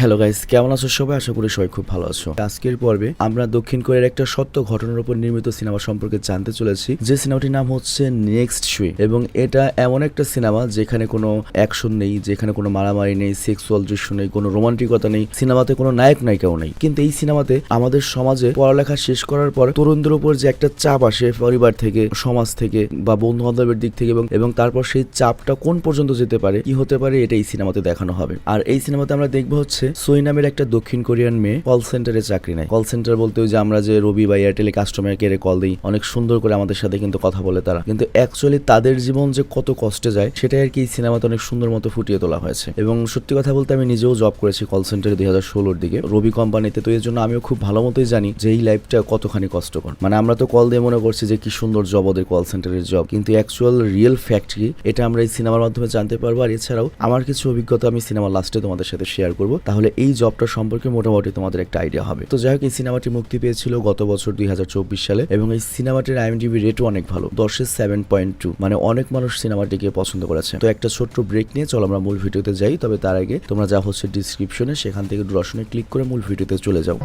Hello guys কেমন আছো সবাই? আশা করি সবাই খুব ভালো আছো। আজকের পর্বে আমরা দক্ষিণ কোরিয়ার একটা সত্য ঘটনার উপর নির্মিত সিনেমা সম্পর্কে জানতে চলেছি। যে সিনেমাটির নাম হচ্ছে নেক্সট শুই এবং এটা এমন একটা সিনেমা যেখানে কোনো অ্যাকশন নেই, যেখানে কোনো মারামারি নেই সেক্সুয়াল দৃশ্য নেই, কোনো রোমান্টিকতা নেই, সিনেমাতে কোনো নায়ক নায়িকাও নেই। কিন্তু এই সিনেমাতে আমাদের সমাজে পড়ালেখা শেষ করার পর তরুণদের উপর যে একটা চাপ আসে পরিবার থেকে, সমাজ থেকে বা বন্ধু বান্ধবের দিক থেকে এবং এবং তারপর সেই চাপটা কোন পর্যন্ত যেতে পারে, কি হতে পারে, এটা এই সিনেমাতে দেখানো হবে। আর এই সিনেমাতে আমরা দেখব হচ্ছে সোই নামের একটা দক্ষিণ কোরিয়ান মেয়ে কল সেন্টারে চাকরি নেয়। কল সেন্টার বলতে যে আমরা যে রবি বা এয়ারটেলে কাস্টমার কেয়ারে কল দিই, অনেক সুন্দর করে আমাদের সাথে কিন্তু কথা বলে তারা। কিন্তু অ্যাকচুয়ালি তাদের জীবন যে কত কষ্টে যায়, সেটাই আর কি সিনেমাতে অনেক সুন্দর মতো ফুটিয়ে তোলা হয়েছে। এবং সত্যি কথা বলতে আমি নিজেও জব করেছি কল সেন্টারে দুই হাজার ষোলোর দিকে। রবি কোম্পানিতে তো এর জন্য আমিও খুব ভালো মতোই জানি যে এই লাইফটা কতখানি কষ্টকর। মানে আমরা তো কল দিয়ে মনে করছি যে কি সুন্দর জব ওদের কল সেন্টারের জব কিন্তু অ্যাকচুয়াল রিয়েল ফ্যাক্ট কি, এটা আমরা এই সিনেমার মাধ্যমে জানতে পারব। আর এছাড়াও আমার কিছু অভিজ্ঞতা আমি সিনেমার লাস্টে তোমাদের সাথে শেয়ার করব। তাহলে এই জবটা সম্পর্কে মোটামুটি তোমাদের একটা আইডিয়া হবে। তো যাই হোক এই সিনেমাটি মুক্তি পেয়েছিল গত বছর দুই হাজার চব্বিশ সালে এবং এই সিনেমাটির আইএমডিবি রেটও অনেক ভালো দশের সেভেন পয়েন্ট টু মানে অনেক মানুষ সিনেমাটিকে পছন্দ করেছে। তো একটা ছোট্ট ব্রেক নিয়ে চলো আমরা মূল ভিডিওতে যাই তবে তার আগে তোমরা যা হচ্ছে ডিসক্রিপশনে সেখান থেকে ডুরাশনে ক্লিক করে মূল ভিডিওতে চলে যাও।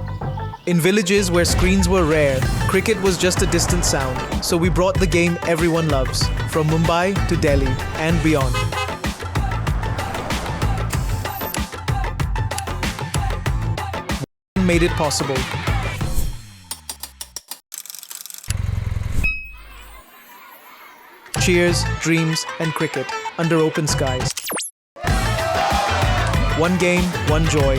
In villages where screens were rare, cricket was just a distant sound, so we brought the game everyone loves, from Mumbai to Delhi and beyond. Made it possible. Cheers, dreams, and cricket under open skies. One game, one joy,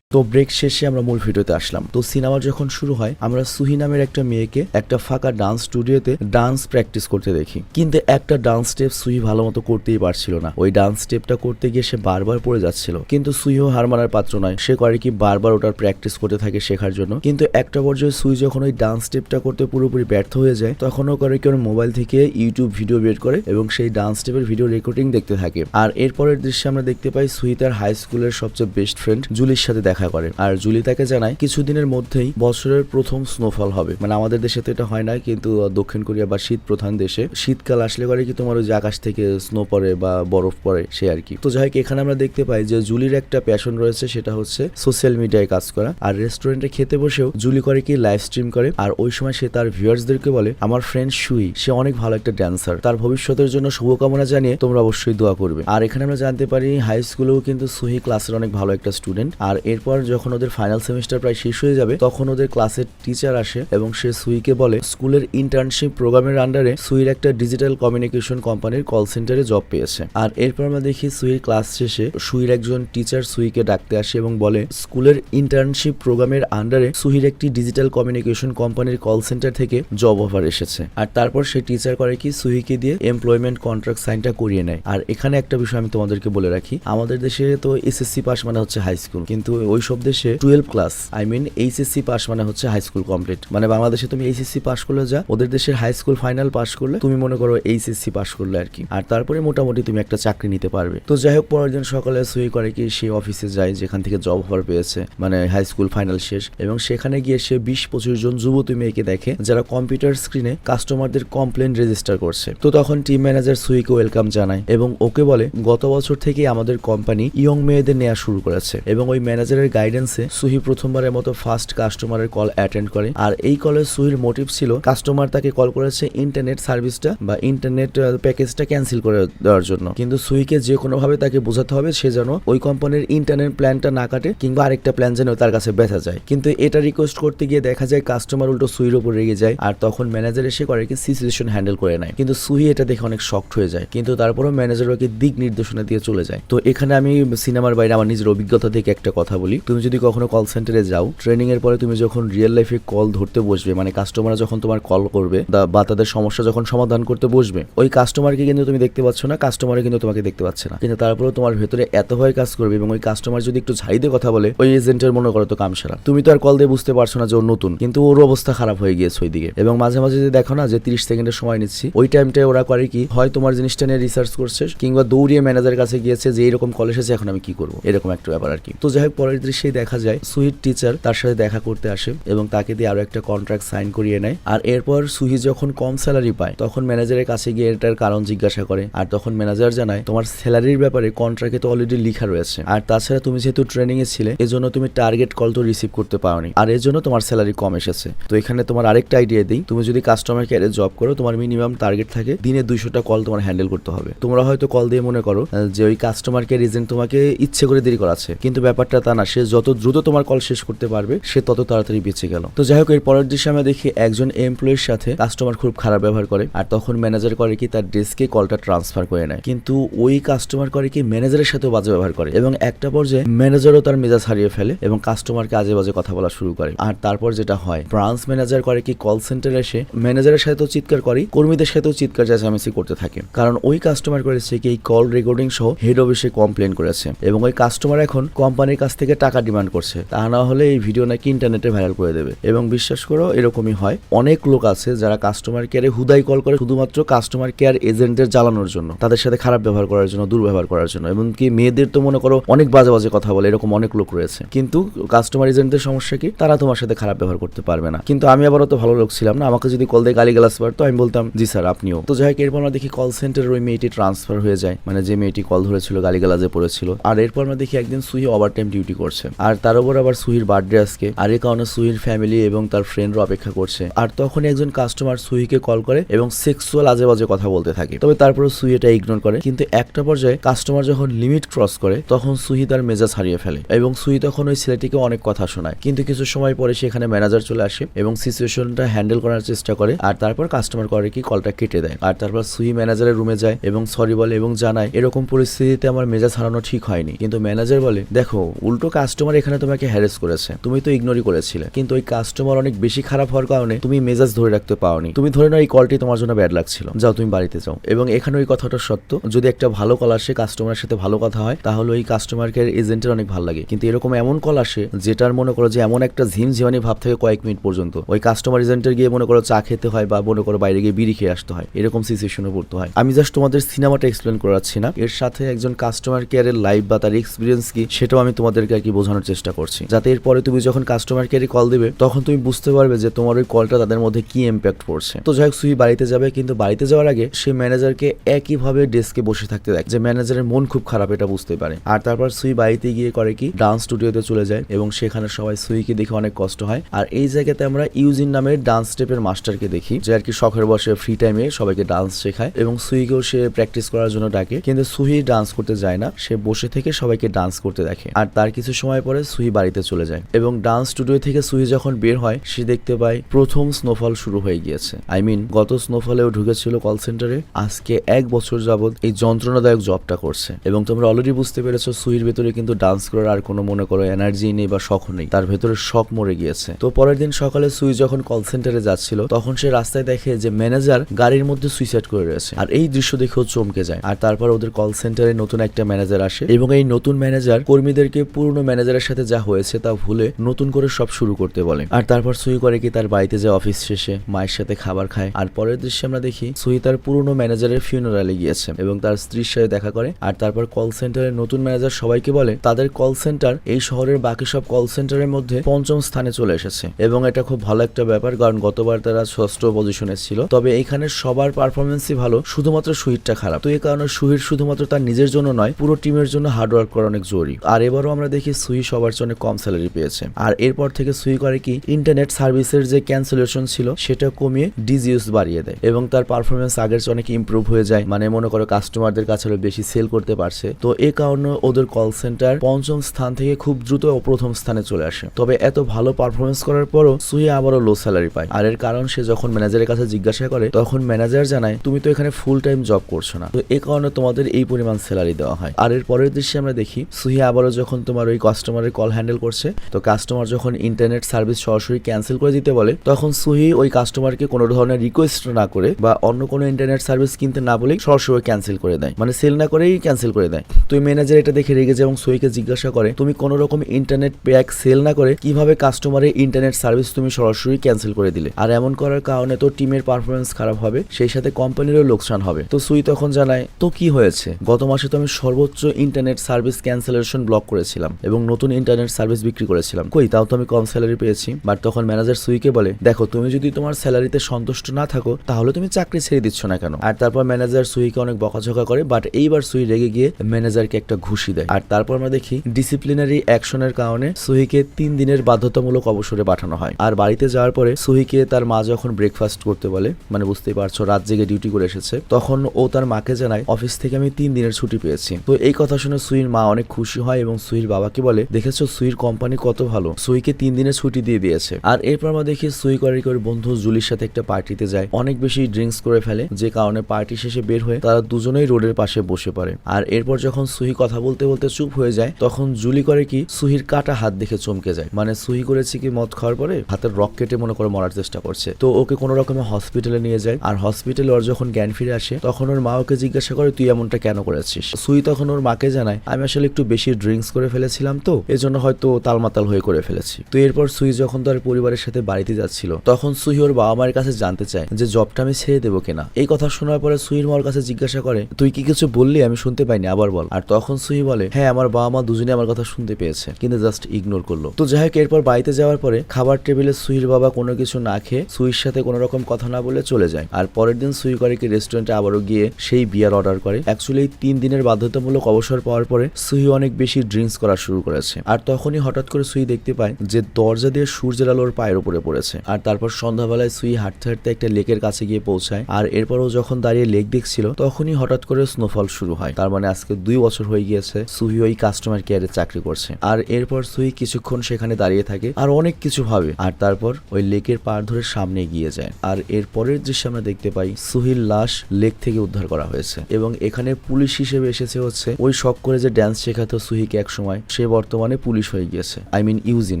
তো break শেষে আমরা মূল ভিডিওতে আসলাম। তো cinema যখন শুরু হয়, আমরা সুহি নামের একটা মেয়েকে একটা ফাঁকা ডান্স স্টুডিওতে ডান্স প্র্যাকটিস করতে দেখি। কিন্তু একটা ডান্স স্টেপ সুহি ভালো মতো করতেই পারছিল না। ওই ডান্স স্টেপটা করতে গিয়ে সে বারবার পড়ে যাচ্ছিল। কিন্তু সুইও হার মানার পাত্র নয়। সে করে কি বারবার ওটার প্র্যাকটিস করতে থাকে শেখার জন্য। কিন্তু একটা পর্যায়ে সুই যখন ওই ডান্স স্টেপটা করতে পুরোপুরি ব্যর্থ হয়ে যায় তখন ও করে কি ওর মোবাইল থেকে ইউটিউব ভিডিও বের করে এবং সেই ডান্স স্টেপের ভিডিও রেকর্ডিং দেখতে থাকে। আর এরপরের দৃশ্যে আমরা দেখতে পাই সুহি তার হাই স্কুলের সবচেয়ে বেস্ট ফ্রেন্ড জুলির সাথে দেখা করে আর জুলি তাকে জানায়, কিছুদিনের মধ্যেই বছরের প্রথম স্নোফল হবে। মানে আমাদের দেশে তো এটা হয় না, কিন্তু দক্ষিণ কোরিয়া বা শীত প্রধান দেশে শীতকাল আসলে করে কি তোমার ওই যে আকাশ থেকে স্নো পড়ে বা বরফ পড়ে, সে আর কি। তো যাই হোক, এখানে আমরা দেখতে পাই যে জুলির একটা প্যাশন রয়েছে, সেটা হচ্ছে সোশ্যাল মিডিয়ায় কাজ করা। আর রেস্টুরেন্টে খেতে বসেও জুলি করে কি লাইভ স্ট্রিম করে। আর ওই সময় সে তার ভিউয়ার্সদেরকে বলে, আমার ফ্রেন্ড সুই, সে অনেক ভালো একটা ড্যান্সার তার ভবিষ্যতের জন্য শুভকামনা জানিয়ে তোমরা অবশ্যই দোয়া করবে। আর এখানে আমরা জানতে পারি হাই স্কুলেও কিন্তু সুহি ক্লাসের অনেক ভালো একটা স্টুডেন্ট আর এরপর যখন ওদের ফাইনাল সেমিস্টার প্রায় শেষ হয়ে যাবে, তখন ওদের ক্লাসের টিচার আসে এবং সে সুইকে বলে, স্কুলের ইন্টার্নশিপ প্রোগ্রামের আন্ডারে সুইর একটা ডিজিটাল কমিউনিকেশন কোম্পানির কল সেন্টারে জব পেয়েছে। আর এরপর আমরা দেখি সুইর ক্লাস শেষে সুইর একজন টিচার সুইকে ডাকতে আসে এবং বলে, স্কুলের ইন্টার্নশিপ প্রোগ্রামের আন্ডারে সুহির একটি ডিজিটাল কমিউনিকেশন কোম্পানির কল সেন্টার থেকে জব অফার এসেছে। আর তারপর সে টিচার করে কি, সুহিকে দিয়ে এমপ্লয়মেন্ট কন্ট্রাক্ট সাইনটা করিয়ে নেয়। আর এখানে একটা বিষয় আমি তোমাদেরকে বলে রাখি, আমাদের দেশে তো এসএসসি পাস মানে হচ্ছে হাই স্কুল কিন্তু ওই সব দেশে twelve class I mean HSC pass মানে হচ্ছে হাই স্কুল কমপ্লিট মানে বাংলাদেশে তুমি এইচএসসি পাস করলে যা, ওদের দেশের হাই স্কুল ফাইনাল পাস করলে তুমি মনে করো এইচএসসি পাস করলে আর কি। আর তারপরে মোটামুটি তুমি একটা চাকরি নিতে পারবে। তো যাই হোক, পরের দিন সকালে সুই করে কি সে অফিসে যায়, যেখান থেকে জব অফার পেয়েছে মানে হাই স্কুল ফাইনাল শেষ। এবং সেখানে গিয়ে সে বিশ পঁচিশ জন যুবতী মেয়েকে দেখে, যারা কম্পিউটার স্ক্রিনে কাস্টমারদের কমপ্লেন রেজিস্টার করছে। তো তখন টিম ম্যানেজার সুইকে ওয়েলকাম জানায় এবং ওকে বলে, গত বছর থেকে আমাদের কোম্পানি ইয়ং মেয়েদের নেওয়া শুরু করেছে। এবং ওই ম্যানেজারের গাইডেন্সে সুহি প্রথমবারের মতো ফার্স্ট কাস্টমারের কল অ্যাটেন্ড করে। আর এই কলে সুহির মোটিভ ছিল কাস্টমার তাকে কল করেছে ইন্টারনেট সার্ভিসটা বা ইন্টারনেট প্যাকেজটা ক্যান্সেল করে দেওয়ার জন্য। কিন্তু সুইকে যে কোনোভাবে তাকে বোঝাতে হবে, সে যেন ওই কোম্পানির ইন্টারনেট প্ল্যানটা না কাটে কিংবা আরেকটা প্ল্যান যেন তার কাছে ব্যথা যায়। কিন্তু এটা রিকোয়েস্ট করতে গিয়ে দেখা যায় কাস্টমার উল্টো সুইর উপর রেগে যায় আর তখন ম্যানেজার এসে করে কি সিচুয়েশন হ্যান্ডেল করে নেয়। কিন্তু সুহি এটা দেখে অনেক শক্ট হয়ে যায়। কিন্তু তারপরেও ম্যানেজার ওকে দিক নির্দেশনা দিয়ে চলে যায়। তো এখানে আমি সিনেমার বাইরে আমার নিজের অভিজ্ঞতা থেকে একটা কথা বলি। তুমি যদি কখনো কল সেন্টারে যাও ট্রেনিং এর পরে তুমি যখন রিয়েল লাইফে কল ধরতে বসবে মানে কাস্টমার যখন তোমার কল করবে, বা- তাদের সমস্যা যখন সমাধান করতে বসবে, ওই কাস্টমারকে কিন্তু তুমি দেখতে পাচ্ছ না কাস্টমারে কিন্তু তোমাকে দেখতে পাচ্ছে না। কিন্তু তারপরেও তোমার ভেতরে এত ভয় কাজ করবে এবং ওই কাস্টমার যদি একটু ঝাড়ি দিয়ে কথা বলে, ওই এজেন্টের মনে করো তো কাম সারা তুমি তো আর কল দিয়ে বুঝতে পারছ না যে ও নতুন, কিন্তু ওর অবস্থা খারাপ হয়ে গিয়েছে ওইদিকে। এবং মাঝে মাঝে যদি দেখো না যে তিরিশ সেকেন্ডের সময় নিচ্ছি, ওই টাইমটায় ওরা করে কি, হয় তোমার জিনিসটা নিয়ে রিসার্চ করছে, কিংবা দৌড়িয়ে ম্যানেজারের কাছে গিয়েছে যে এরকম কল এসেছে, এখন আমি কি করব? এরকম একটা ব্যাপার আর কি। তো যাই হোক, পরের দৃশ্যেই দেখা যায়, সুহির টিচার তার সাথে দেখা করতে আসে এবং তাকে দিয়ে আরও একটা কন্ট্রাক্ট সাইন করিয়ে নেয়। আর এরপর সুহি যখন কম স্যালারি পায়, তখন ম্যানেজারের কাছে গিয়ে এটার কারণ জিজ্ঞাসা করে। আর তখন ম্যানেজার জানায়, তোমার স্যালারির ব্যাপারে কন্ট্রাক্টে তো অলরেডি লেখা রয়েছে। আর তাছাড়া তুমি যেহেতু ট্রেনিং এ ছিলে, এজন্য তুমি টার্গেট কল তো রিসিভ করতে পারোনি। আর এর জন্য তোমার স্যালারি কম এসেছে। তো এখানে তোমার আরেকটা আইডিয়া দিই। তুমি যদি কাস্টমার কেয়ারে জব করো, তোমার মিনিমাম টার্গেট থাকে দিনে দুইশোটা কল তোমার হ্যান্ডেল করতে হবে। তোমরা হয়তো কল দিয়ে মনে করো যে ওই কাস্টমার কেয়ার এজেন্ট তোমাকে ইচ্ছে করে দেরি করাচ্ছে। কিন্তু ব্যাপারটা তা না সে যত দ্রুত তোমার কল শেষ করতে পারবে, সে তত তাড়াতাড়ি বেঁচে গেল। তো যাই হোক, এর পরের দৃশ্যে আমরা দেখি একজন এমপ্লয়ের সাথে কাস্টমার খুব খারাপ ব্যবহার করে আর তখন ম্যানেজার করে কি তার ডেস্কে কলটা ট্রান্সফার করে নেয়। কিন্তু ওই কাস্টমার করে কি ম্যানেজারের সাথেও বাজে ব্যবহার করে এবং একটা পর্যায়ে ম্যানেজারও তার মেজাজ হারিয়ে ফেলে এবং কাস্টমারকে আজে বাজে কথা বলা শুরু করে। আর তারপর যেটা হয় ব্রাঞ্চ ম্যানেজার করে কি কল সেন্টারে এসে ম্যানেজারের সাথেও চিৎকার করে, কর্মীদের সাথেও চিৎকার চেঁচামেচি করতে থাকে। কারণ ওই কাস্টমার করেছে কি এই কল রেকর্ডিং সহ হেড অফিসে কমপ্লেন করেছে এবং ওই কাস্টমার এখন কোম্পানির কাছ থেকে টাকা ডিমান্ড করছে, তা না হলে এই ভিডিও নাকি ইন্টারনেটে ভাইরাল করে দেবে। এবং বিশ্বাস করো, এরকমই হয়। অনেক লোক আছে যারা কাস্টমার কেয়ারে হুদাই কল করে শুধুমাত্র কাস্টমার কেয়ার এজেন্টদের জ্বালানোর জন্য, তাদের সাথে খারাপ ব্যবহার করার জন্য, দুর্ব্যবহার করার জন্য, এমনকি মেয়েদের তো মনে করো অনেক বাজে বাজে কথা বলে, এরকম অনেক লোক রয়েছে। কিন্তু কাস্টমার এজেন্টদের সমস্যা কি? তারা তোমার সাথে খারাপ ব্যবহার করতে পারবে না। কিন্তু আমি আবার অত ভালো লোক ছিলাম না, আমাকে যদি কল দিয়ে গালি গালাস পারতো আমি বলতাম, জি স্যার, আপনিও। তো যাই হোক, এরপর আমরা দেখি কল সেন্টারের ওই মেয়েটি ট্রান্সফার হয়ে যায়। মানে যে মেয়েটি কল ধরেছিল গালি গালাজে পড়েছিল। আর এরপর আমরা দেখি একদিন সুহি ওভার টাইম ডিউটি করছে। আর তার উপর আবার সুহির বার্থডে আজকে। আর এই কারণে সুহির ফ্যামিলি এবং তার ফ্রেন্ডরা অপেক্ষা করছে। আর তখন একজন কাস্টমার সুহিকে কল করে এবং সেক্সুয়াল আজে বাজে কথা বলতে থাকে। তবে তারপরে সুহি এটা ইগনোর করে। কিন্তু একটা পর্যায়ে কাস্টমার যখন লিমিট ক্রস করে, তখন সুহি তার মেজাজ হারিয়ে ফেলে এবং সুহি তখন ওই ছেলেটিকে অনেক কথা শোনায়। কিন্তু কিছু সময় পরে সেখানে ম্যানেজার চলে আসে এবং সিচুয়েশনটা হ্যান্ডেল করার চেষ্টা করে। আর তারপর কাস্টমার করে কি কলটা কেটে দেয়। আর তারপর সুহি ম্যানেজারের রুমে যায় এবং সরি বলে এবং জানায়, এরকম পরিস্থিতিতে আমার মেজাজ হারানো ঠিক হয়নি। কিন্তু ম্যানেজার বলে, দেখো, উল্টো কাস্টমার এখানে তোমাকে হ্যারেস করেছে। তুমি তো ইগনোরই করেছিলে। কিন্তু ওই কাস্টমার অনেক বেশি খারাপ হওয়ার কারণে তুমি মেজাজ ধরে রাখতে পাওনি। তুমি ধরে নাও এই কলটি তোমার জন্য ব্যাড লাগছিল। যাও, তুমি বাড়িতে যাও। এবং এখানে ওই কথাটা সত্য, যদি একটা ভালো কল আসে কাস্টমারের সাথে ভালো কথা হয়, তাহলে ওই কাস্টমার কেয়ার এজেন্টের অনেক ভালো লাগে। কিন্তু এরকম এমন কল আসে, যেটার মনে করো যে এমন একটা ঝিমঝিমানি ভাব থেকে কয়েক মিনিট পর্যন্ত। ওই কাস্টমার এজেন্টের গিয়ে মনে করো চা খেতে হয় বা মনে করো বাইরে গিয়ে বিড়ি খেয়ে আসতে হয়। এরকম সিচুয়েশনে পড়তে হয়। আমি জাস্ট তোমাদের সিনেমাটা এক্সপ্লেন করাচ্ছি না। এর সাথে একজন কাস্টমার কেয়ারের লাইফ বা তার এক্সপিরিয়েন্স কি, সেটাও আমি তোমাদেরকে আর কি বোঝানোর চেষ্টা করছি। যাতে এরপরে তুমি যখন কাস্টমার কেয়ারে কল দিবে, তখন তুমি বুঝতে পারবে যে তোমার ওই কলটা তাদের মধ্যে কি ইম্প্যাক্ট পড়ছে। তো যাই হোক সুই বাড়িতে যাবে, কিন্তু বাড়িতে যাওয়ার আগে সে ম্যানেজারকে একইভাবে ডেস্কে বসে থাকতে দেখ যে ম্যানেজারের মন খুব খারাপ, এটা বুঝতে পারে। আর তারপর সুই বাড়িতে গিয়ে করে কি ডান্স স্টুডিওতে চলে যায় এবং সেখানে সবাই সুইকে দেখে অনেক কষ্ট হয়। আর এই জায়গাতে আমরা ইউজিন নামের ডান্স স্টেপের মাস্টারকে দেখি, যে আর কি শখের বসে ফ্রি টাইমে সবাইকে ডান্স শেখায় এবং সুইকেও সে প্র্যাকটিস করার জন্য ডাকে। কিন্তু সুহি ডান্স করতে যায় না, সে বসে থেকে সবাইকে ডান্স করতে দেখে। আর তার কিছু সময় পরে সুহি বাড়িতে চলে যায় এবং ডান্স স্টুডিও থেকে সুহি যখন বের হয়, সে দেখতে পায় প্রথম স্নোফল শুরু হয়ে গিয়েছে। আই মিন গত স্নোফলেও ঢুকেছিল কল সেন্টারে আজকে এক বছর যাবত এই যন্ত্রণাদায়ক জবটা করছে। এবং তোমরা অলরেডি বুঝতে পেরেছ, সুহির ভেতরে কিন্তু ডান্স করার আর কোনো মনে করো এনার্জি নেই বা শখ নেই। তার ভেতরে শখ মরে গিয়েছে। তো পরের দিন সকালে সুই যখন কল সেন্টারে যাচ্ছিল, তখন সে রাস্তায় দেখে যে ম্যানেজার গাড়ির মধ্যে সুইসাইড করে রয়েছে। আর এই দৃশ্য দেখেও চমকে যায়। আর তারপর ওদের কল সেন্টারে নতুন একটা ম্যানেজার আসে এবং এই নতুন ম্যানেজার কর্মীদেরকে পুরনো ম্যানেজারের সাথে যা হয়েছে তা ভুলে নতুন করে সব শুরু করতে বলে। আর তারপর সুই করে কি তার বাড়িতে যে অফিস শেষে মায়ের সাথে খাবার খায়। আর পরের দৃশ্যে আমরা দেখি সুই তার পুরনো ম্যানেজারের ফিউনারালে গিয়েছে এবং তার স্ত্রীর সাথে দেখা করে। আর তারপর কল সেন্টারের নতুন ম্যানেজার সবাইকে বলে, তাদের কল সেন্টার এই শহরের বাকি সব কল সেন্টারের মধ্যে পঞ্চম স্থানে চলে এসেছে। এবং এটা খুব ভালো একটা ব্যাপার, কারণ গতবার তারা ষষ্ঠ পজিশনে ছিল। তবে এখানে সবার পারফরমেন্সই ভালো, শুধুমাত্র সুহিরটা খারাপ। তো এই কারণে সুহির শুধুমাত্র তার নিজের জন্য নয়, পুরো টিমের জন্য হার্ডওয়ার্ক করা অনেক জরুরি। আর এবারও আমরা দেখি সুহি সবার জন্য কম স্যালারি পেয়েছে। আর এরপর থেকে সুই করে কি ইন্টারনেট সার্ভিসের যে ক্যান্সেলেশন ছিল, সেটা কমিয়ে ডিজিউস বাড়িয়ে দেয় এবং তার পারফরমেন্স আগের চেয়ে অনেক ইমপ্রুভ হয়ে যায়। মানে মনে করো কাস্টমারদের কাছে বেশি সেল করতে পারছে। তো এই কারণে ওদের কল সেন্টার পঞ্চম স্থান থেকে খুব দ্রুত প্রথম স্থানে চলে আসে। তবে এত ভালো পারফরমেন্স করার পরও সুহি আবারও লো স্যালারি পায়। আর এর কারণ সে যখন ম্যানেজারের কাছে জিজ্ঞাসা করে, তখন ম্যানেজার জানায়, তুমি তো এখানে ফুল টাইম জব করছ না। তো এই কারণে তোমাদের এই পরিমাণ স্যালারি দেওয়া হয়। আর এর পরের দৃশ্যে আমরা দেখি সুহি আবারও যখন তোমার ওই কাস্টমারের কল হ্যান্ডেল করছে, তো কাস্টমার যখন ইন্টারনেট সার্ভিস সরাসরি ক্যান্সেল করে দিতে বলে, তখন সুহি ওই কাস্টমারকে কোনো ধরনের রিকোয়েস্ট না করে বা অন্য কোনো ইন্টারনেট সার্ভিস কিনতে না বলেই সরাসরি ক্যান্সেল করে দেয়। মানে সেল না করেই ক্যান্সেল করে দেয়। তো ম্যানেজার এটা দেখে রেগে যায় এবং সুহিকে জিজ্ঞাসা করে, তুমি কোনো রকম ইন্টারনেট প্যাক সেল না করে, কীভাবে কাস্টমারের ইন্টারনেট সার্ভিস তুমি সরাসরি ক্যান্সেল করে দিলে? আর এমন করার কারণে তো টিমের পারফরমেন্স খারাপ হবে, সেই সাথে কোম্পানিরও লোকসান হবে। তো সুই তখন জানায়, তো কি হয়েছে? গত মাসে তো আমি সর্বোচ্চ ইন্টারনেট সার্ভিস ক্যান্সেলেশন ব্লক করেছিলাম এবং নতুন ইন্টারনেট সার্ভিস বিক্রি করেছিলাম। কই, তাও তো আমি কম স্যালারি পেয়েছি। বাট তখন ম্যানেজার সুইকে বলে, দেখো, তুমি যদি তোমার স্যালারিতে সন্তুষ্ট না থাকো, তাহলে তুমি চাকরি ছেড়ে দিচ্ছ না কেন? আর তারপর ম্যানেজার সুইকে অনেক বকাঝকা করে বাট এইবার সুই রেগে গিয়ে ম্যানেজারকে একটা ঘুষি দেয়। আর তারপর আমরা দেখি ডিসিপ্লিনারি অ্যাকশনের কারণে সুহিকে তিন দিনের বাধ্যতামূলক অবসরে পাঠানো হয়। আর বাড়িতে যাওয়ার পরে সুহিকে তার মা যখন ব্রেকফাস্ট করতে বলে মানে বুঝতেই পারছ, রাত জেগে ডিউটি করে এসেছে, তখন ও তার মাকে জানায়, অফিস থেকে আমি তিন দিনের ছুটি পেয়েছি। তো এই কথা শুনে সুইর মা অনেক খুশি হয় এবং সুইর বাবাকে বলে? দেখেছ, সুইর কোম্পানি কত ভালো। সুইকে তিন দিনের ছুটি দিয়ে দিয়েছে। আর এরপর আমরা দেখি সুই করে করে বন্ধু জুলির সাথে একটা পার্টিতে যায়। অনেক বেশি ড্রিঙ্কস করে ফেলে, যে কারণে পার্টি শেষে বের হয়ে তারা দুজনেই রোডের পাশে বসে পড়ে। আর এরপর যখন সুহি কথা বলতে বলতে চুপ হয়ে যায়, তখন জুলি করে কি, সুহির কাটা হাত দেখে চমকে যায়। মানে সুহি করেছে কি মদ খাওয়ার পরে হাতের রক কেটে মনে করে মরার চেষ্টা করছে। তো ওকে কোনো রকমে হসপিটালে নিয়ে যায়। আর হসপিটালে ওর যখন জ্ঞান ফিরে আসে, তখন ওর মা ওকে জিজ্ঞাসা করে, তুই এমনটা কেন করেছিস? সুই তখন ওর মাকে জানায়, আমি আসলে একটু বেশি ড্রিঙ্কস করে ফেলেছিলাম তো, এজন্য হয়তো তালমাতাল হয়ে করে ফেলেছি। তো এরপর সুই যখন তার পরিবারের সাথে বাড়িতে যাচ্ছিল, তখন সুই ওর বাবা মায়ের কাছে জানতে চায় যে জবটা আমি ছেড়ে দেবো কিনা। এই কথা শোনার পরে সুইর মার কাছে জিজ্ঞাসা করে, তুই কি কিছু বললি? আমি শুনতে পাইনি, আবার বল। আর তখন সুই বলে হ্যাঁ আমার বাবা মা দুজনে আমার কথা শুনতে পেয়েছে, কিন্তু জাস্ট ইগনোর করল। তো যাই হোক, এরপর বাড়িতে যাওয়ার পরে খাবার টেবিলে সুইর বাবা কোনো কিছু না খেয়ে সুইর সাথে কোনো রকম কথা না বলে চলে যায়। আর পরের দিন সুই করে কি রেস্টুরেন্টে আবারও গিয়ে সেই বিয়ার অর্ডার করে। অ্যাকচুয়ালি তিন দিনের বাধ্যতামূলক অবসর পাওয়ার পরে সুই অনেক বেশি ড্রিঙ্কস করা শুরু করেছে। আর তখনই হঠাৎ করে সুই দেখতে পায় যে দরজা দিয়ে সূর্যের আলো ওর পায়ের উপরে পড়েছে। আর তারপর সন্ধ্যাবেলায় সুই হাঁটতে হাঁটতে একটা লেকের কাছে গিয়ে পৌঁছায়। আর এরপরও যখন দাঁড়িয়ে লেক দেখছিল, তখনই হঠাৎ করে স্নোফল শুরু হয়। তার মানে আজকে দুই বছর হয়ে গিয়েছে সুই ওই কাস্টমার কেয়ারে চাকরি করছে। আর এরপর সুই কিছুক্ষণ সেখানে দাঁড়িয়ে থাকে আর অনেক কিছু ভাবে। আর তারপর ওই লেকের পার ধরে সামনে এগিয়ে যায়। আর এর পরের দৃশ্যে আমরা দেখতে পাই সুহির লাশ লেক থেকে উদ্ধার করা হয়েছে। এবং এখানে পুলিশ হিসেবে এসেছে হচ্ছে ওই শখ করে যে ড্যান্স শেখাতো সুহিকে এক সময় সে বর্তমানে পুলিশ হয়ে গিয়েছে। আই মিন ইউজিন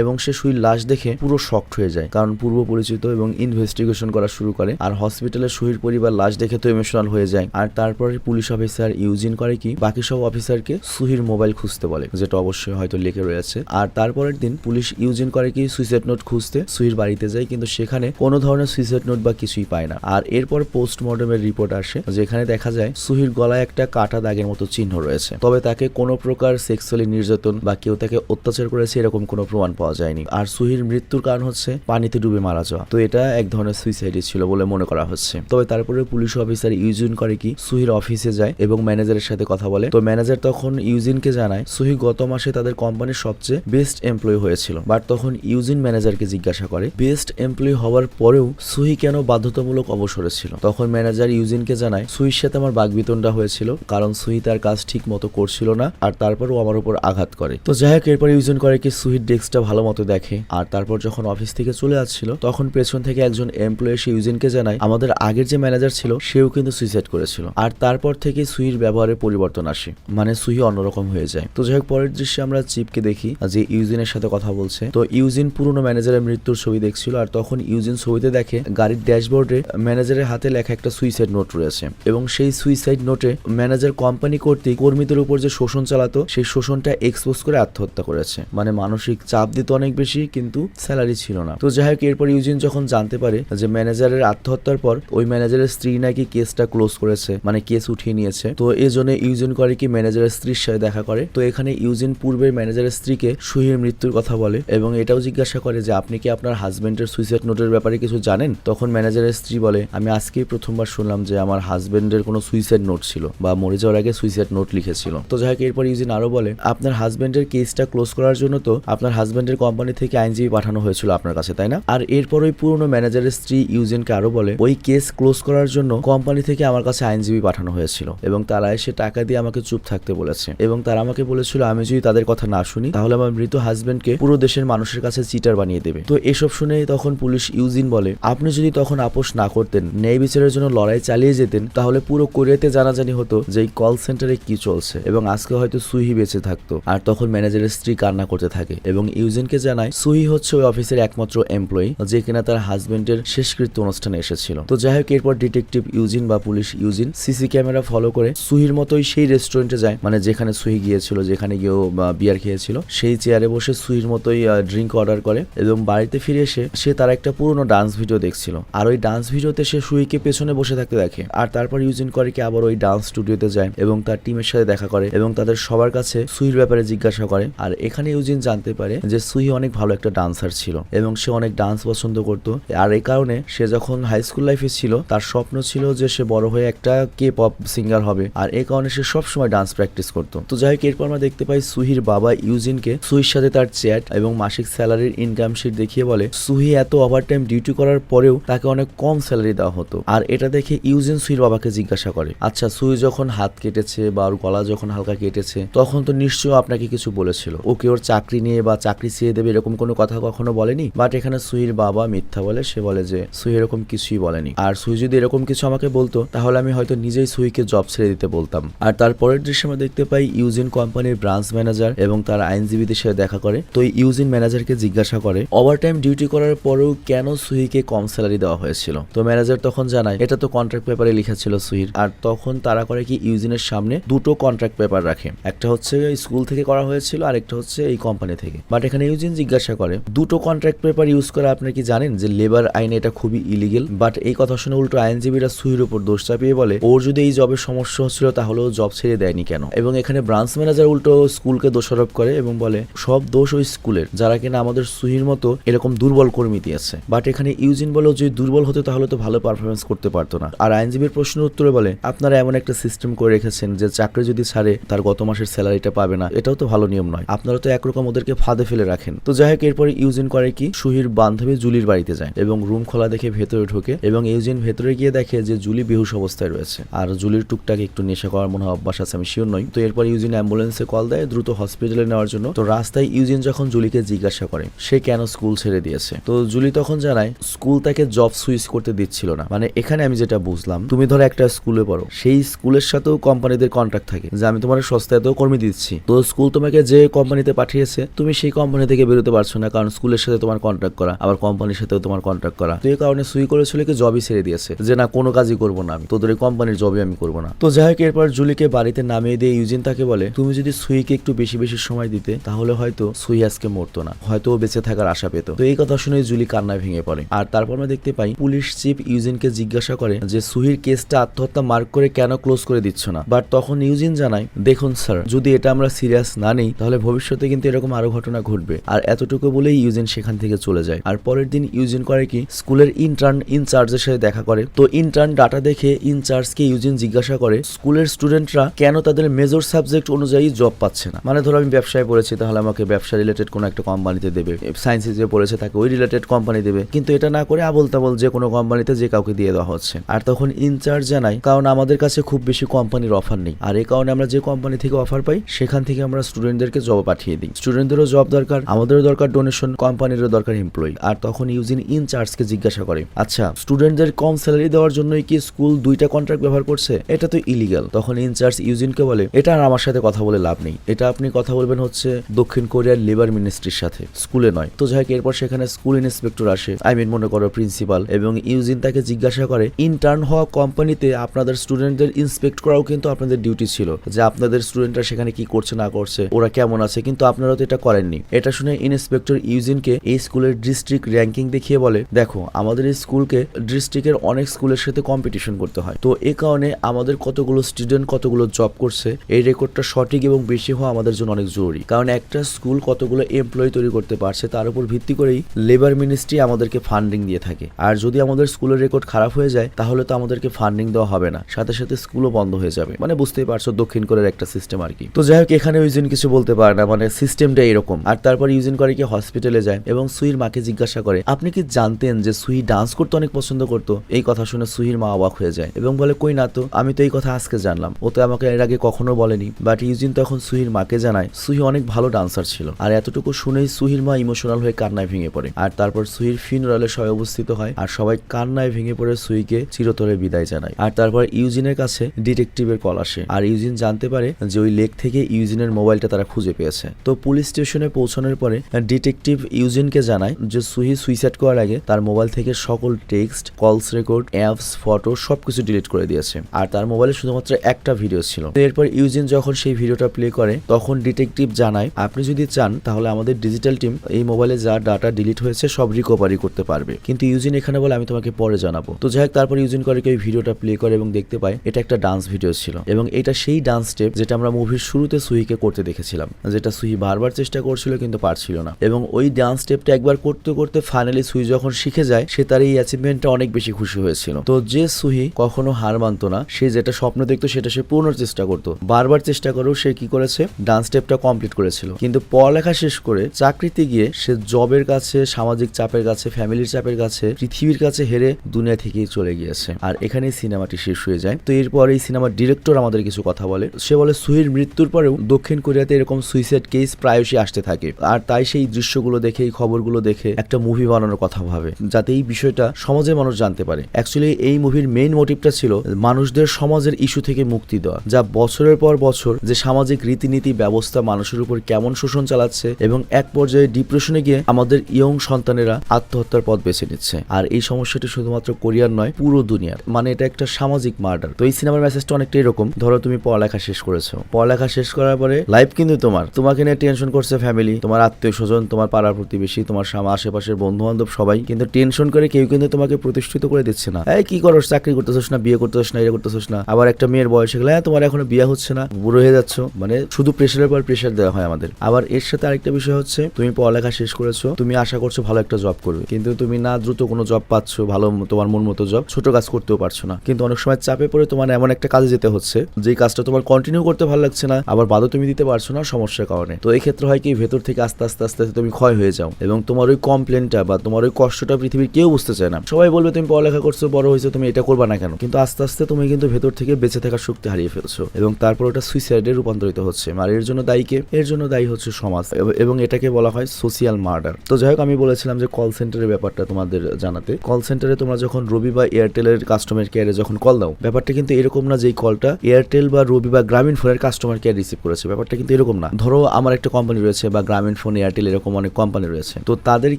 এবং সে সুইর লাশ দেখে পুরো শক্ট হয়ে যায়। কারণ পূর্ব পরিচিত এবং ইনভেস্টিগেশন করা শুরু করে। আর হসপিটালে সুহির পরিবার লাশ দেখে তো ইমোশনাল হয়ে যায়। আর তারপরে পুলিশ অফিসার ইউজিন করে কি, বাকি সব অফিসারকে সুহির মোবাইল খুঁজতে বলে, যেটা অবশ্যই হয়তো লেখে রয়েছে। আর তারপরের দিন পুলিশ ইউজিন করে কি সুইসাইড নোট খুঁজতে সুহির বাড়িতে যায়, কিন্তু সেখানে কোনো ধরনের সুইসাইড নোট বা কিছুই পায় না। আর এরপর পোস্টমর্টমের রিপোর্ট আসে, যেখানে দেখা যায় সুহির গলায় একটা কাটা দাগের মতো চিহ্ন রয়েছে। তবে তাকে কোনো প্রকার সেক্সুয়ালি নির্যাতন বা কেউ তাকে অত্যাচার করেছে, এরকম কোনো প্রমাণ পাওয়া যায়নি। আর সুহির মৃত্যুর কারণ হচ্ছে পানিতে ডুবে মারা যাওয়া। তো এটা এক ধরনের সুইসাইডই ছিল বলে মনে করা হচ্ছে। তবে তারপরে পুলিশ অফিসার ইউজিন করে কি, সুহির অফিসে যায় এবং ম্যানেজারের সাথে কথা বলে। তো ম্যানেজার তখন ইউজিনকে জানায়, সুহি গত মাসে তাদের কোম্পানির সবচেয়ে বেস্ট এমপ্লয়ি হয়েছিল। বাট তখন ইউজিন ম্যানেজারকে জিজ্ঞাসা করে বেস্ট এমপ্লয়ি হওয়ার পরেও সুহি কেন বাধ্যতামূলক অবসরে ছিল? তখন ম্যানেজার ইউজিনকে জানায়, সুহির সাথে আমার বাগবিতনটা হয়েছিল, কারণ সুহি তার কাজ ঠিক মতো করছিল না, আর তারপরও আমার উপর আঘাত করে। তো যাই হোক, এরপর ইউজিন করে কি সুহির ডেস্কটা ভালো মতো দেখে। আর তারপর যখন অফিস থেকে চলে আসছিল, তখন পেছন থেকে একজন এমপ্লয়ি এসে ইউজিনকে জানায়, আমাদের আগের যে ম্যানেজার ছিল, সেও কিন্তু সুইসাইড করেছিল। আর তারপর থেকে সুহির ব্যবহারে পরিবর্তন আসে। মানে সুহি অন্যরকম হয়ে যায়। তো যাই হোক, পরের দৃশ্যে আমরা চিপকে দেখি, যে ইউজিনের সাথে কথা বলছে। তো ইউজিন পুরনো ম্যানেজারের মৃত্যুর ছবি দেখছিল, আর তখন ইউজিন ছবিতে দেখে গাড়ির ড্যাশবোর্ডে ম্যানেজারের হাতে লেখা একটা সুইসাইড নোট রয়েছে। এবং সেই সুইসাইড নোটে ম্যানেজার কোম্পানি কর্তৃক কর্মীদের উপর যে শোষণ চালাতো, সেই শোষণটা এক্সপোজ করে আত্মহত্যা করেছে। মানে মানসিক চাপ দিত অনেক বেশি, কিন্তু স্যালারি ছিল না। তো যাই হোক, এরপর ইউজিন যখন জানতে পারে যে ম্যানেজারের আত্মহত্যার পর ওই ম্যানেজারের স্ত্রী নাকি কেসটা ক্লোজ করেছে মানে কেস উঠিয়ে নিয়েছে, তো এই জন্য ইউজিন করে কি ম্যানেজারের স্ত্রীর সাথে দেখা করে। তো এখানে ইউজিন পূর্বের ম্যানেজারের স্ত্রীকে সুহির মৃত্যুর কথা বলে এবং এটাও জিজ্ঞাসা করে যে, আপনি কি আপনার হাজবেন্ডের সুইসাইড নোটের ব্যাপারে কিছু জানেন? তখন ম্যানেজারের স্ত্রী বলে, আমি আজকেই প্রথমবার শুনলাম যে আমার হাজবেন্ডের কোনো সুইসাইড নোট ছিল বা মরে যাওয়ার আগে সুইসাইড নোট লিখেছিল। তো যাই হোক, এরপর ইউজিন আরও বলে, আপনার হাজবেন্ডের কেসটা ক্লোজ করার জন্য তো আপনার হাজবেন্ডের কোম্পানি থেকে আইনজীবী পাঠানো হয়েছিল আপনার কাছে, তাই না? আর এরপর ওই পুরনো ম্যানেজারের স্ত্রী ইউজিনকে আরও বলে, ওই কেস ক্লোজ করার জন্য কোম্পানি থেকে আমার কাছে আইনজীবী পাঠানো হয়েছিল এবং তারা এসে টাকা দিয়ে আমাকে চুপ থাকতে বলেছে এবং তারা আমাকে বলেছিল, আমি যদি তাদের কথা না শুনি, তাহলে আমার মৃত হাজবেন্ডকে পুরো দেশের মানুষের কাছে চিটার বানিয়ে দেবে। তো এসব শুনে তখন পুলিশ ইউজিন বলে, আপনি যদি তখন আপোষ না করতেন, ন্যায় বিচারের জন্য লড়াই চালিয়ে যেতেন, তাহলে পুরো কোরিয়াতে জানাজানি হতো যে কল সেন্টারে কি চলছে এবং আজকে হয়তো সুহি বেঁচে থাকতো। আর তখন ম্যানেজারের স্ত্রী কান্না করতে থাকে এবং ইউজিনকে জানায়, সুহি হচ্ছে ওই অফিসের একমাত্র এমপ্লয়ি যে কিনা তার হাজবেন্ডের শেষকৃত্য অনুষ্ঠানে এসেছিল। তো যাই হোক, এরপর ডিটেকটিভ ইউজিন বা police Eugene CC camera follow করে সুহির মতোই সেই রেস্টুরেন্টে যায় মানে যেখানে সুহি গিয়েছিল, যেখানে গিয়েও বিয়ার খেয়েছিল। সেই চেয়ারে বসে সুহির মতোই ড্রিঙ্ক অর্ডার করে এবং বাড়িতে ফিরে এসে সে তার একটা পুরনো ডান্স ভিডিও দেখছিল। আর ওই ডান্স ভিডিওতে সে সুহিকে পেছনে বসে থাকতে দেখে। আর তারপর ইউজিন করে কি আবার ওই ডান্স স্টুডিওতে যায় এবং তার টিমের সাথে দেখা করে এবং তাদের সবার কাছে সুহির ব্যাপারে জিজ্ঞাসা জিজ্ঞাসা করে। আর এখানে ইউজিন জানতে পারে যে সুহি অনেক ভালো একটা ডান্সার ছিল এবং সে অনেক ডান্স পছন্দ করত। আর এই কারণে সে যখন হাই স্কুল লাইফে ছিল, তার স্বপ্ন ছিল যে সে বড় হয়ে একটা কে পপ সিঙ্গার হবে। আর এই কারণে সে সবসময় ডান্স প্র্যাকটিস করতো। তো যাই হোক, এরপর আমরা দেখতে পাই সুহির বাবা ইউজিনকে সুহির সাথে তার চ্যাট এবং মাসিক স্যালারির ইনকাম শিট দেখিয়ে বলে, সুহি এত ওভারটাইম ডিউটি করার পরেও তাকে অনেক কম স্যালারি দেওয়া হতো। আর এটা দেখে ইউজিন সুহির বাবাকে জিজ্ঞাসা করে আচ্ছা সুহি যখন হাত কেটেছে বা ওর গলা যখন হালকা কেটেছে, তখন তো নিশ্চয়ই আপনাকে কিছু বলেছিল। ওকে ওর চাকরি নিয়ে বা চাকরি চেয়ে দেবে এরকম কোনো কথা কখনো বলেনি? বাট এখানে সুহির বাবা মিথ্যা বলে, সে বলে যে, সুহি এরকম কিছুই বলেনি। আর সুহি যদি এরকম কিছু আমাকে বলতো, তাহলে আমি হয়তো নিজেই সুহিকে জব ছেড়ে দিতে বলতাম। আর তারপরের দৃশ্যে আমরা দেখতে পাই ইউজিন কোম্পানির ব্রাঞ্চ ম্যানেজার এবং তার আইনজীবীদের সাথে দেখা করে। তো ইউজিন ম্যানেজারকে জিজ্ঞাসা করে ওভারটাইম ডিউটি করার পরেও কেন সুহিকে কম স্যালারি দেওয়া হয়েছিল? তো ম্যানেজার তখন জানায়, এটা তো কন্ট্রাক্ট পেপারে লেখা ছিল সুহির। আর তখন তারা করে কি, ইউজিনের সামনে দুটো কন্ট্রাক্ট পেপার রাখে। একটা হচ্ছে স্কুল থেকে করা হয়েছিল আর একটা হচ্ছে এই কোম্পানি থেকে। বাট এখানে ইউজিন জিজ্ঞাসা করে, দুটো কন্ট্রাক্ট পেপার ইউজ করে আপনি কি জানেন যে লেবার আইনে এটা খুবই ইলিগেল বাট এই কথা শুনে উল্টো আইনজীবীরা সুহির উপর দোষ চাপিয়ে বলে, ওর যদি এই জবের সমস্যা হচ্ছিল তাহলে জব ছেড়ে দেয়নি কেন? এবং এখানে ব্রাঞ্চ ম্যানেজার উল্টো স্কুলকে দোষারোপ করে এবং বলে, সব দোষ ওই স্কুলের যারা কিনা আমাদের সুহির মতো এরকম দুর্বল কর্মী দিয়েছে। বাট এখানে ইউজিন বলে যদি দুর্বল হতো তাহলে তো ভালো পারফরমেন্স করতে পারতো না। আর আইনজীবীর প্রশ্নের উত্তরে বলে, আপনারা এমন একটা সিস্টেম করে রেখেছেন যে চাকরি যদি ছাড়ে, তার গত মাসের স্যালারিটা পাবে না। এটাও তো ভালো নিয়ম নয়। আপনারা তো একরকম ওদেরকে ফাঁদে ফেলে রাখেন। তো যাই হোক, এরপরে ইউজিন করে কি? সুহির বান্ধবী জুলির বাড়িতে যায় এবং রুম খোলা দেখে ভেতরে ঢোকে এবং ইউজিন ভেতরে গিয়ে দেখে যে জুলি বেহুশ অবস্থায় রয়েছে। আর জুলির টুকটাক একটু নেশা করার মনে হয় অভ্যাস আছে, আমি শিওর নই। তো এরপর ইউজিন অ্যাম্বুলেন্সে কল দেয় দ্রুত হসপিটালে নেওয়ার জন্য। তো রাস্তায় ইউজিন যখন জুলিকে জিজ্ঞাসা করে, সে কেন স্কুল ছেড়ে দিয়েছে? তো জুলি তখন জানায়, স্কুল তাকে জব সুইচ করতে দিচ্ছিল না। মানে এখানে আমি যেটা বুঝলাম, তুমি ধরো একটা স্কুলে পড়ো। সেই স্কুলের সাথেও কোম্পানিদের কন্ট্রাক্ট থাকে, যে আমি তোমার সস্তায়তেও কর্মী দিচ্ছি। তো স্কুল তোমাকে যে কোম্পানিতে পাঠিয়েছে, তুমি সেই কোম্পানি থেকে বেরোতে পারছ না, কারণ স্কুলের সাথে তোমার কন্ট্রাক্ট করা, আবার কোম্পানির সাথেও তোমার কন্ট্রাক্ট করা। তো এই কারণে সুই করেছিল কি জবই ছেড়ে দিয়েছে, যে না, কোনো কাজই করব না আমি, তোদের কোম্পানির জবই আমি করব না। তো যাই হোক, এরপর জুলিকে বাড়িতে নামিয়ে দিয়ে ইউজিন তাকে বলে, তুমি যদি সুইকে একটু বেশি বেশি সময় দিতে, তাহলে হয়তো সুই আজকে মরতো না, হয়তো বেঁচে থাকার আশা পেত। তো এই কথা শুনে জুলি কান্নায় ভেঙে পড়ে। আর তারপর আমরা দেখতে পাই, পুলিশ চিফ ইউজিনকে জিজ্ঞাসা করে যে, সুহির কেসটা আত্মহত্যা মার্ক করে কেন ক্লোজ করে দিচ্ছ না? বাট তখন ইউজিন জানায়, দেখুন স্যার যদি এটা আমরা সিরিয়াস না নেই, তাহলে ভবিষ্যতে কিন্তু এরকম আরও ঘটনা ঘটবে। আর এতটুকু বলেই ইউজিন সেখান থেকে চলে যায়। আর পরের দিন ইউজিন করে কি, স্কুলের ইন্টার্ন ইনচার্জের সাথে দেখা করে। তো ইন্টার্ন ডাটা দেখে ইনচার্জকে ইউজিন জিজ্ঞাসা করে, স্কুলের স্টুডেন্টরা কেন তাদের মেজর সাবজেক্ট অনুযায়ী জব পাচ্ছে না? মানে ধরো আমি ব্যবসায় পড়েছি, তাহলে আমাকে ব্যবসা রিলেটেড কোনো একটা কোম্পানিতে দেবে। সায়েন্সে যে পড়েছে, তাকে ওই রিলেটেড কোম্পানি দেবে। কিন্তু এটা না করে আবল তাবল যে কোনো কোম্পানিতে যে কাউকে দিয়ে দেওয়া হচ্ছে। আর তখন ইনচার্জ জানাই কারণ আমাদের কাছে খুব বেশি কোম্পানির অফার নেই। আর এই কারণে আমরা যে কোম্পানি থেকে অফার পাই, সেখান থেকে আমরা স্টুডেন্টদেরকে জব পাঠিয়ে দিই স্টুডেন্টদেরও জব দরকার, আমাদেরও দরকার ডোনেশন কোম্পানিরও দরকার এমপ্লয়ি আর তখন ইউজিন ইন ইনচার্জকে জিজ্ঞাসা করে আচ্ছা স্টুডেন্টদের কম স্যালারি দেওয়ার জন্যই কি স্কুল দুইটা কন্ট্রাক্ট ব্যবহার করছে? এটা তো ইলিগাল তখন ইন ইনচার্জ ইউজিনকে বলে, এটা আর আমার সাথে কথা বলে লাভ নেই। এটা আপনি কথা বলবেন হচ্ছে দক্ষিণ কোরিয়ার লেবার মিনিস্ট্রির সাথে। স্কুলে নয়। তো যাই এরপর সেখানে স্কুল ইন্সপেক্টর আসে আই মিন মনে করো প্রিন্সিপাল এবং ইউজিন তাকে জিজ্ঞাসা করে ইন্টার্ন হওয়া কোম্পানিতে আপনাদের স্টুডেন্টদের ইন্সপেক্ট করাও কিন্তু আপনাদের ডিউটি ছিল, যে আপনাদের স্টুডেন্টরা সেখানে কি করছে, না করছে? ওরা কেমন আছে? কিন্তু আপনারা তো এটা করেননি। এটা শুনে ইন্সপেক্টর ইউজিনকে এই স্কুলের ডিস্ট্রিক্ট র্যাঙ্কিং দেখিয়ে বলে, দেখো, আমাদের এই স্কুলকে ডিস্ট্রিক্টের অনেক স্কুলের সাথে কম্পিটিশন করতে হয়। তো এ কারণে আমাদের কতগুলো স্টুডেন্ট কতগুলো জব করছে, এই রেকর্ডটা সঠিক এবং বেশি হওয়া আমাদের জন্য অনেক জরুরি। কারণ একটা স্কুল কতগুলো এমপ্লয়ি তৈরি করতে পারছে, তার উপর ভিত্তি করেই লেবার মিনিস্ট্রি আমাদেরকে ফান্ডিং দিয়ে থাকে। আর যদি আমাদের স্কুলের রেকর্ড খারাপ হয়ে যায়, তাহলে তো আমাদেরকে ফান্ডিং দেওয়া হবে না। সাথে সাথে স্কুলও বন্ধ হয়ে যাবে। মানে বুঝতেই পারছ, দক্ষিণ কোরিয়ার একটা সিস্টেম আর কি। তো যাই হোক, এখানে ইউজিন কিছু বলতে পারে না মানে সিস্টেমটা এরকম। আর তারপর ইউজিন করে কি হসপিটালে যায় এবং সুইর মাকে জিজ্ঞাসা করে, আপনি কি জানতেন যে সুই ডান্স করতে অনেক পছন্দ করতো? এই কথা শুনে সুহির মা অবাক হয়ে যায় এবং বলে, কই না তো, আমি তো এই কথা আজকে জানলাম। ও তো আমাকে এর আগে কখনো বলেনি। বাট ইউজিন তখন সুহির মাকে জানায়, সুহি অনেক ভালো ডান্সার ছিল। আর এতটুকু শুনেই সুহির মা ইমোশনাল হয়ে কান্নায় ভেঙে পড়ে। আর তারপর সুহির ফিনরালে সবাই অবস্থিত হয় আর সবাই কান্নায় ভেঙে পড়ে সুইকে চিরতরে বিদায় জানায়। আর তারপর ইউজিনের কাছে ডিটেকটিভের কল আসে। আর ইউজিন জানতে পারে যে ওই লেক থেকে ইউজিনের মোবাইলটা তারা খুঁজে পেয়েছে। তো পুলিশ স্টেশনে পৌঁছানোর পরে ডিটেকটিভ ইউজিনকে জানায় যে সুহি সুইসাইড করার আগে তার মোবাইল থেকে সকল text, calls record, apps, photo সবকিছু ডিলিট করে দিয়েছে। আর তার মোবাইলে শুধুমাত্র একটা ভিডিও ছিল। এরপর ইউজিন যখন সেই ভিডিওটা প্লে করে, তখন ডিটেকটিভ জানায়, আপনি যদি চান, তাহলে আমাদের ডিজিটাল টিম এই মোবাইলে যা ডাটা ডিলিট হয়েছে, সব রিকভারি করতে পারবে। কিন্তু ইউজিন এখানে বলে, আমি তোমাকে পরে জানাব। তো যাই হোক, তারপর ইউজিন করে ওই ভিডিওটা প্লে করে এবং দেখতে পায়, এটা একটা ডান্স ভিডিও ছিল। এবং এটা সেই ডান্স স্টেপ যেটা আমরা মুভির শুরুতে সুহিকে করতে দেখেছিলাম, যেটা সুহি বারবার চেষ্টা করছিল কিন্তু পারছিল না। এবং ওই ডান্স স্টেপটা একবার করতে করতে ফাইনালি সুহি যখন শিখে যায়, সে তার এই অ্যাচিভমেন্টটা অনেক বেশি খুশি হয়েছিল। তো যে সুহি কখনো হার মানতো না, সে যেটা স্বপ্ন দেখতো সেটা সে পূর্ণর চেষ্টা করতো। বারবার চেষ্টা করেও সে কি করেছে? ডান্স স্টেপটা কমপ্লিট করেছিল। কিন্তু পড়ালেখা শেষ করে চাকরিতে গিয়ে সে জবের কাছে, সামাজিক চাপের কাছে ফ্যামিলির চাপের কাছে, পৃথিবীর কাছে হেরে দুনিয়া থেকেই চলে গিয়েছে। আর এখানেই সিনেমাটি শেষ হয়ে যায়। তো এরপর এই সিনেমার ডিরেক্টর আমাদের কিছু কথা বলে। সে বলে সুহির মৃত্যুর পরেও দক্ষিণ কোরিয়াতে এরকম সুইসাইড কেস প্রায়শই আসতে থাকে। আর তাই সেই দৃশ্যগুলো দেখে, এই খবরগুলো দেখে একটা মুভি বানানোর কথা ভাবে, যাতে এই বিষয়টা সমাজের মানুষ জানতে পারে। অ্যাকচুয়ালি এই মুভির মেইন মোটিভটা ছিল মানুষদের সমাজের ইস্যু থেকে মুক্তি দেওয়া, যা বছরের পর বছর যে সামাজিক রীতিনীতি, ব্যবস্থা মানুষের উপর কেমন শোষণ চালাচ্ছে এবং এক পর্যায়ে ডিপ্রেশনে গিয়ে আমাদের ইয়ং সন্তানেরা আত্মহত্যার পথ বেছে নিচ্ছে। আর এই সমস্যাটি শুধুমাত্র কোরিয়ার নয়, পুরো দুনিয়ার। মানে এটা একটা সামাজিক মার্ডার তো এই সিনেমার মেসেজটা অনেকটা এরকম। ধরো তুমি পড়ালেখা শেষ করেছ। পড়ালেখা শেষ করার পরে লাইফ কিন্তু তোমার। তোমাকে নিয়ে টেনশন করছে ফ্যামিলি তোমার আত্মীয় স্বজন, তোমার পাড়ার প্রতিবেশী, তোমার আশেপাশের বন্ধু বান্ধব সবাই। কিন্তু টেনশন করে কেউ কিন্তু তোমাকে প্রতিষ্ঠিত করে দিচ্ছে না। এই কি করো চাকরি করতেছিস না, বিয়ে করতেছিস না, এটা করতেছিস না। আবার একটা মেয়ের বয়স গেলে হ্যাঁ তোমার এখনও বিয়ে হচ্ছে না, বুড়ো হয়ে যাচ্ছ। মানে শুধু প্রেশারের পর প্রেশার দেওয়া হয় আমাদের। আবার এর সাথে আরেকটা বিষয় হচ্ছে, তুমি পড়ালেখা শেষ করেছ, তুমি আশা করছ ভালো একটা জব করবে। কিন্তু তুমি না দ্রুত কোনো জব পাচ্ছ, ভালো তোমার মন মতো জব ছোট কাজ করতেও পারছ না। কিন্তু অনেক সময় চাপে পড়ে তোমার এমন একটা কাজে যেতে হচ্ছে যে কাজটা তোমার কন্টিনিউ করতে ভালো লাগছে না, আবার বাদও তুমি দিতে পারছ না সমস্যার কারণে। তো এই ক্ষেত্রে হয় কি, ভেতর থেকে আস্তে আস্তে আস্তে আস্তে তুমি ক্ষয় হয়ে যাও এবং তোমার ওই কমপ্লেনটা বা তোমার ওই কষ্টটা পৃথিবীর কেউ বুঝতে চায় না। সবাই বলবে, তুমি পড়ালেখা করছ, বড় হয়েছো, তুমি এটা করবা না কেন? কিন্তু আস্তে আস্তে তুমি কিন্তু ভেতর থেকে বেঁচে থাকার শক্তি হারিয়ে ফেলছো এবং তারপর ওটা সুইসাইডে রূপান্তরিত হচ্ছে। আর এর জন্য দায়ী কে? এর জন্য দায়ী হচ্ছে সমাজ এবং এটাকে বলা হয় সোশিয়াল মার্ডার তো যাই হোক, আমি বলেছিলাম যে কল সেন্টারের ব্যাপারটা তোমাদের জানাতে। কল সেন্টারে তোমরা যখন রবি বা এয়ারটেলের কাস্টমার কেয়ারে যখন কল দাও, ব্যাপারটা কিন্তু এরকম না যে কলটা এয়ারটেল বা রবি বা গ্রামীণ ফোনের কাস্টমার কেয়ার রিসিভ করেছে। ব্যাপারটা কিন্তু এরকম না। ধরো আমার একটা কোম্পানি রয়েছে বা গ্রামীণ ফোন এয়ারটেল এরকম অনেক কোম্পানি রয়েছে। তো তাদের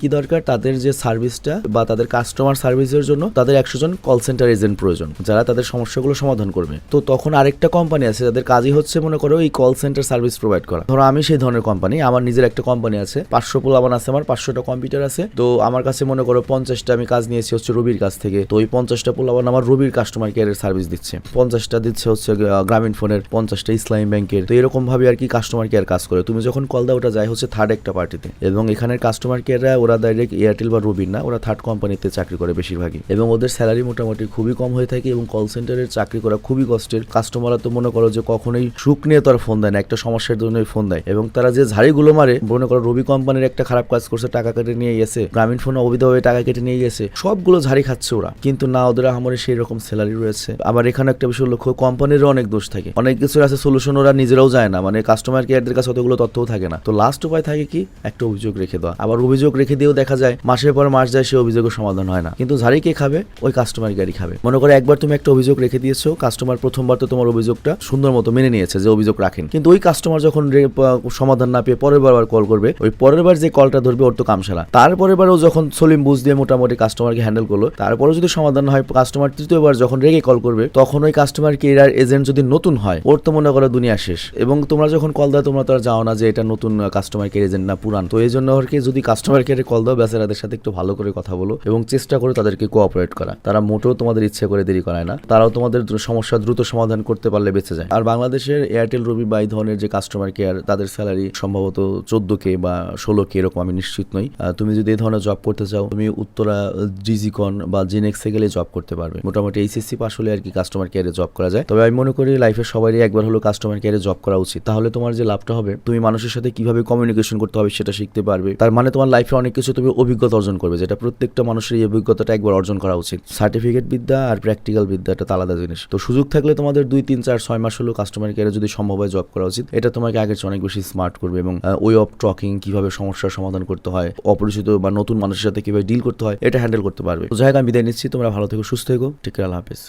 কি দরকার? তাদের যে সার্ভিসটা বা তাদের কাস্টমার সার্ভিসের জন্য তাদের একশো জন কল সেন্টার এজেন্ট প্রয়োজন, যারা তাদের সমস্যাগুলো সমাধান করবে। তো তখন আরেকটা কোম্পানি আছে, যাদের কাজই হচ্ছে মনে করো এই কল সেন্টার সার্ভিস প্রোভাইড করা। ধরো আমি সেই ধরনের কোম্পানি আমার নিজের একটা কোম্পানি আছে, পাঁচশো পোলাবান আছে আমার, পাঁচশোটা কম্পিউটার আছে। তো আমার কাছে মনে করো পঞ্চাশটা আমি কাজ নিয়েছি হচ্ছে রবির কাছ থেকে। তো ওই পঞ্চাশটা পোলাবান আমার রবির কাস্টমার কেয়ারের সার্ভিস দিচ্ছে। পঞ্চাশটা দিচ্ছে হচ্ছে গ্রামীণ ফোনের পঞ্চাশটা ইসলামী ব্যাংকের। তো এরকম ভাবে আর কি কাস্টমার কেয়ার কাজ করে। তুমি যখন কল দাও, ওটা যায় হচ্ছে থার্ড একটা পার্টিতে এবং এখানের কাস্টমার কেয়াররা ওরা ডাইরেক্ট এয়ারটেল বা রবির না, ওরা থার্ড কোম্পানিতে চাকরি করে বেশিরভাগই। এবং ওদের স্যালারি মোটামুটি খুবই কম হয়ে থাকে এবং কল সেন্টারের চাকরি করা খুবই কষ্টের কাস্টমাররা তো মনে করো যে কখনোই সুখ নিয়ে তারা ফোন দেয় না, একটা সমস্যার জন্যই ফোন দেয়। এবং তারা যে ঝাড়িগুলো মারে, মনে করো রবি কোম্পানির একটা খারাপ কাজ করছে, টাকা কেটে নিয়ে গেছে গ্রামীণ ফোনে অবৈধভাবে টাকা কেটে নিয়ে গেছে, সবগুলো ঝাড়ি খাচ্ছে ওরা। কিন্তু না, ওদের আমার সেই রকম স্যালারি রয়েছে। আবার এখানে একটা বিষয় লক্ষ্য কোম্পানিরও অনেক দোষ থাকে। অনেক কিছুর আছে সলিউশন ওরা নিজেরাও যায় না। মানে কাস্টমার কেয়ারদের কাছে অতগুলো তথ্যও থাকে না। তো লাস্ট উপায় থাকে কি? একটা অভিযোগ রেখে দেওয়া। আবার অভিযোগ রেখে দিয়েও দেখা যায়, মাসের পর মাস যায় সে অভিযোগের সমাধান হয় না। কিন্তু ঝাড়ি কে খাবে, ওই কাস্টমার কেয়ারই খাবে। মনে করো একবার তুমি একটা অভিযোগ রেখে দিয়েছ কাস্টমার প্রথমবার তো তোমার অভিযোগটা সুন্দর মতো মেনে নিয়েছে যে অভিযোগ রাখেন। কিন্তু ওই কাস্টমার যখন সমাধান না পেয়ে পরের বার কল করবে, ওই পরের বার যে কলটা ধরবে ওর তো কামশালা। তারপরের বারও যখন সলিম বুঝ দিয়ে মোটামুটি কাস্টমারকে হ্যান্ডেল করল তারপরে যদি সমাধান হয় কাস্টমার তৃতীয়বার যখন রেগে কল করবে, তখন ওই কাস্টমার কেয়ার এজেন্ট যদি নতুন হয়, ওর তো মনে করো দুনিয়া শেষ। এবং তোমরা যখন কল দাও তোমরা তো আর যাও না যে এটা নতুন কাস্টমার কেয়ার এজেন্ট না, পুরান। তো এই জন্য কি যদি কাস্টমার কেয়ারে কল দাও, বেচারাদের সাথে একটু ভালো করে কথা বলো এবং চেষ্টা করো তাদেরকে কোঅপারেট করা। তারা মোটেও তোমাদের ইচ্ছে করে দেরি করায় না। তারাও তোমাদের সমস্যা দ্রুত সমাধান করতে পারলে বেঁচে যায়। আর বাংলাদেশের এয়ারটেল রবি বা এই ধরনের যে কাস্টমার কেয়ার তাদের স্যালারি সম্ভবত চোদ্দ কে বা ষোলো কে এরকম আমি নিশ্চিত নই। তুমি যদি এই ধরনের জব করতে চাও, তুমি উত্তরা ডিজিকন বা জিনেক্সে গেলে জব করতে পারবে। মোটামুটি এইচএসসি পাস হলে আর কি কাস্টমার কেয়ারে জব করা যায়। তবে আমি মনে করি লাইফের সবারই একবার হলো কাস্টমার কেয়ারে জব করা উচিত। তাহলে তোমার যে লাভটা হবে, তুমি মানুষের সাথে কীভাবে কমিউনিকেশন করতে হবে সেটা শিখতে পারবে। তার মানে তোমার লাইফে অনেক কিছু তুমি অভিজ্ঞতা অর্জন করবে, যেটা প্রত্যেকটা মানুষের এই অভিজ্ঞতাটা একবার অর্জন করা উচিত। সার্টিফিকেট বিদ্যা আর প্র্যাকটিক্যাল বিদ্যা এটা আলাদা জিনিস। তো সুযোগ থাকলে তোমাদের দুই, তিন, চার, ছয় মাস হলো কাস্টমার কেয়ারে যদি সম্ভব হয় জব করা উচিত, এটা তোমাকে আগের চেয়ে অনেক বেশি স্মার্ট করবে এবং ওয়ে অফ টকিং কীভাবে সমস্যার সমাধান করতে হয়, অপরিচিত বা নতুন মানুষের সাথে কীভাবে ডিল করতে হয়, এটা হ্যান্ডেল করতে পারবে। তো যাই আমি বিদায় নিচ্ছি, তোমরা ভালো থেকো, সুস্থ থেকো ঠিক আল্লাহ হাফেজ।